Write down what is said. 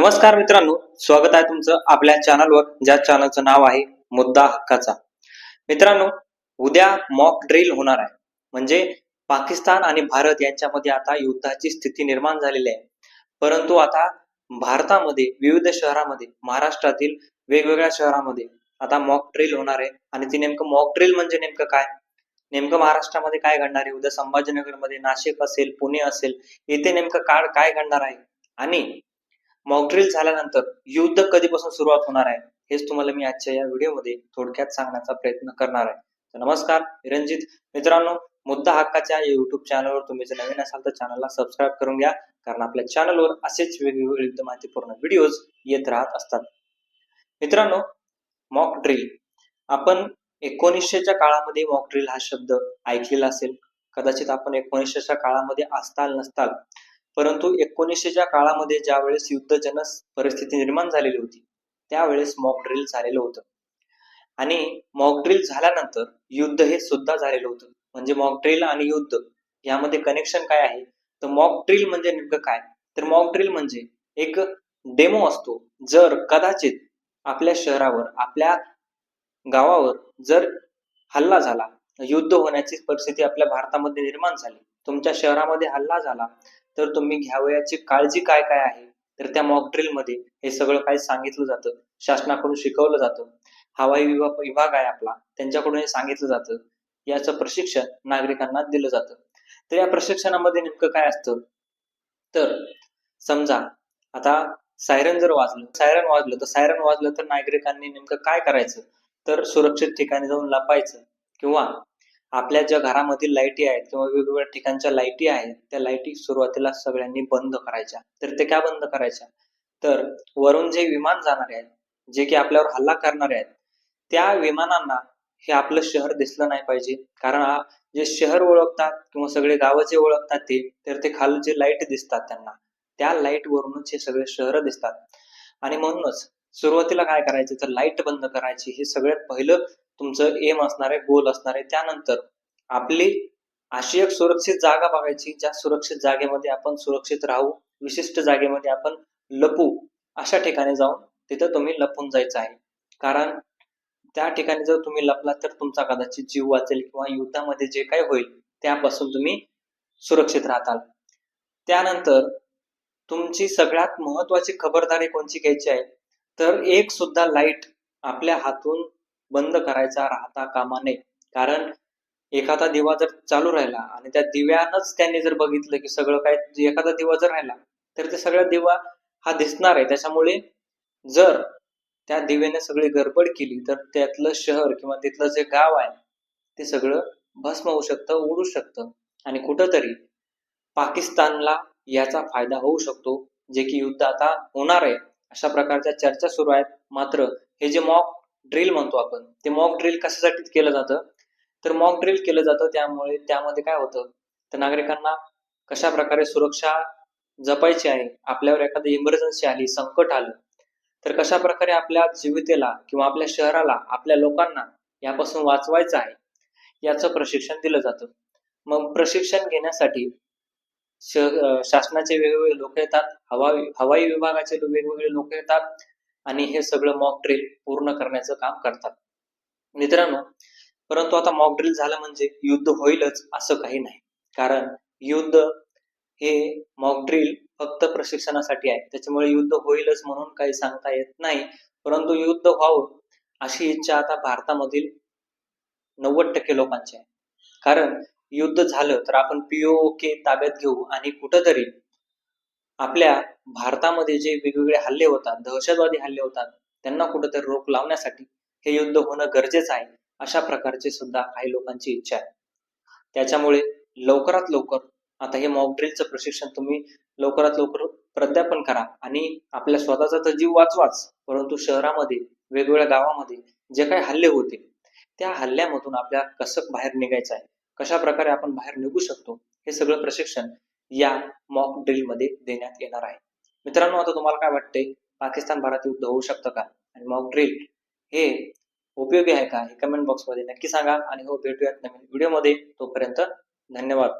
नमस्कार मित्रांनो स्वागत आहे तुमचं आपल्या चॅनलवर ज्या चॅनलचं नाव आहे मुद्दा हक्काचा. मित्रांनो उद्या मॉक ड्रिल होणार आहे. म्हणजे पाकिस्तान आणि भारत यांच्यामध्ये आता युद्धाची स्थिती निर्माण झालेली आहे. परंतु आता भारतामध्ये विविध शहरामध्ये महाराष्ट्रातील वेगवेगळ्या शहरामध्ये आता मॉक ड्रिल होणार आहे. आणि ती नेमकं मॉक ड्रिल म्हणजे नेमकं काय? नेमकं महाराष्ट्रामध्ये काय घडणार आहे? उद्या संभाजीनगरमध्ये नाशिक असेल पुणे असेल येथे नेमकं काळ काय घडणार आहे? आणि मॉकड्रिल झाल्यानंतर युद्ध कधीपासून सुरुवात होणार आहे हेच तुम्हाला मी आजच्या या व्हिडिओमध्ये थोडक्यात सांगण्याचा प्रयत्न करणार आहे. तर नमस्कार रणजित मित्रांनो. मुद्दा हक्काच्या युट्यूब चॅनलवर तुम्ही जर नवीन असाल तर चॅनलला सबस्क्राईब करून घ्या कारण आपल्या चॅनलवर असेच वेगवेगळे युद्ध माहितीपूर्ण व्हिडिओज येत राहत असतात. मित्रांनो मॉक ड्रिल आपण एकोणीसशेच्या काळामध्ये मॉक ड्रिल हा शब्द ऐकलेला असेल. कदाचित आपण एकोणीसशेच्या काळामध्ये असताल नसताल परंतु एकोणीसशेच्या काळामध्ये ज्या वेळेस युद्धजनक परिस्थिती निर्माण झालेली होती त्यावेळेस मॉक ड्रिल झालेलं होतं. आणि मॉक ड्रिल झाल्यानंतर युद्ध हे सुद्धा झालेलं होतं. म्हणजे मॉक ड्रिल आणि युद्ध यामध्ये कनेक्शन काय आहे? तर मॉक ड्रिल म्हणजे नेमकं काय? तर मॉक ड्रिल म्हणजे एक डेमो असतो. जर कदाचित आपल्या शहरावर आपल्या गावावर जर हल्ला झाला युद्ध होण्याची परिस्थिती आपल्या भारतामध्ये निर्माण झाली तुमच्या शहरामध्ये हल्ला झाला तर तुम्ही घ्यावयाची काळजी काय काय आहे? तर त्या मॉक ड्रिलमध्ये हे सगळं काय सांगितलं जातं. शासनाकडून शिकवलं जातं. हवाई विभाग विभाग आहे आपला. त्यांच्याकडून हे सांगितलं जातं. याचं प्रशिक्षण नागरिकांना दिलं जातं. तर या प्रशिक्षणामध्ये नेमकं काय असतं? तर समजा आता सायरन जर वाजलं सायरन वाजलं तर सायरन वाजलं तर नागरिकांनी नेमकं काय करायचं? तर सुरक्षित ठिकाणी जाऊन लपायचं किंवा आपल्या ज्या घरामधील लाईटी आहेत किंवा वेगवेगळ्या ठिकाणच्या लाईटी आहेत त्या लाईटी सुरुवातीला सगळ्यांनी बंद करायच्या. तर ते काय बंद करायच्या? तर वरून जे विमान जाणारे आहेत जे की आपल्यावर हल्ला करणारे आहेत त्या विमानांना हे आपलं शहर दिसलं नाही पाहिजे. कारण जे शहर ओळखतात किंवा सगळे गावं जे ओळखतात ते तर ते खाली जे लाइट दिसतात त्यांना त्या लाइट वरूनच हे सगळे शहर दिसतात. आणि म्हणूनच सुरुवातीला काय करायचं? तर लाइट बंद करायची. हे सगळ्यात पहिलं तुमचं एम असणार आहे गोल असणार आहे. त्यानंतर आपली अशी एक सुरक्षित जागा बघायची ज्या सुरक्षित जागेमध्ये आपण सुरक्षित राहू विशिष्ट जागेमध्ये आपण लपू अशा ठिकाणी जाऊन तिथं तुम्ही लपून जायचं आहे. कारण त्या ठिकाणी जर तुम्ही लपलात तर तुमचा कदाचित जीव वाचेल किंवा युद्धामध्ये जे काही होईल त्यापासून तुम्ही सुरक्षित राहताल. त्यानंतर तुमची सगळ्यात महत्वाची खबरदारी कोणची घ्यायची आहे? तर एक सुद्धा लाइट आपल्या हातून बंद करायचा राहता कामा नये. कारण एखादा दिवा जर चालू राहिला आणि त्या दिव्यानंच त्यांनी जर बघितलं की सगळं काय एखादा दिवा जर राहिला तर ते सगळा दिवा हा दिसणार आहे. त्याच्यामुळे जर त्या दिव्याने सगळी गडबड केली तर त्यातलं शहर किंवा तिथलं जे गाव आहे ते सगळं भस्म होऊ शकतं उडू शकतं. आणि कुठंतरी पाकिस्तानला याचा फायदा होऊ शकतो जे की युद्ध आता होणार आहे. अशा प्रकारच्या चर्चा सुरू आहेत. मात्र हे जे मॉक ड्रिल म्हणतो आपण. ते मॉक ड्रिल कशासाठी केलं जातं? तर मॉक ड्रिल केलं जातं त्यामुळे त्यामध्ये काय होतं? तर नागरिकांना कशा प्रकारे सुरक्षा जपायची आहे? आपल्यावर एखादी इमर्जन्सी आली संकट आलं तर कशा प्रकारे आपल्या जीवितेला किंवा आपल्या शहराला आपल्या लोकांना यापासून वाचवायचं आहे? याचं प्रशिक्षण दिलं जातं. मग प्रशिक्षण घेण्यासाठी शासनाचे वेगवेगळे लोक येतात हवा हवाई विभागाचे वेगवेगळे लोक येतात आणि हे सगळं मॉक ड्रिल पूर्ण करण्याचं काम करतात. मित्रांनो परंतु आता मॉक ड्रिल झालं म्हणजे युद्ध होईलच असं काही नाही. कारण युद्ध हे मॉक ड्रिल फक्त प्रशिक्षणासाठी आहे. त्याच्यामुळे युद्ध होईलच म्हणून काही सांगता येत नाही. परंतु युद्ध व्हावं अशी इच्छा आता भारतामधील नव्वद टक्के लोकांची आहे. कारण युद्ध झालं तर आपण पीओके ताब्यात घेऊ आणि कुठंतरी आपल्या भारतामध्ये जे वेगवेगळे हल्ले होतात दहशतवादी हल्ले होतात त्यांना कुठंतरी रोख लावण्यासाठी हे युद्ध होणं गरजेचं आहे अशा प्रकारची सुद्धा काही लोकांची इच्छा आहे. त्याच्यामुळे लवकरात लवकर आता हे मॉक ड्रिलचं प्रशिक्षण तुम्ही लवकरात लवकर प्राध्यापन करा आणि आपल्या स्वतःचा तर जीव वाचवाच परंतु शहरामध्ये वेगवेगळ्या गावामध्ये जे काही हल्ले होते त्या हल्ल्यामधून आपल्या कसं बाहेर निघायचं आहे कशा प्रकारे आपण बाहेर निघू शकतो हे सगळं प्रशिक्षण या मॉक ड्रिलमध्ये देण्यात येणार आहे. मित्रांनो आता तुम्हाला काय वाटतंय? पाकिस्तान भारत युद्ध होऊ शकतं का? आणि मॉक ड्रिल हे उपयोगी आहे का? हे कमेंट बॉक्समध्ये नक्की सांगा आणि हो भेटूयात नवीन व्हिडिओमध्ये तोपर्यंत धन्यवाद.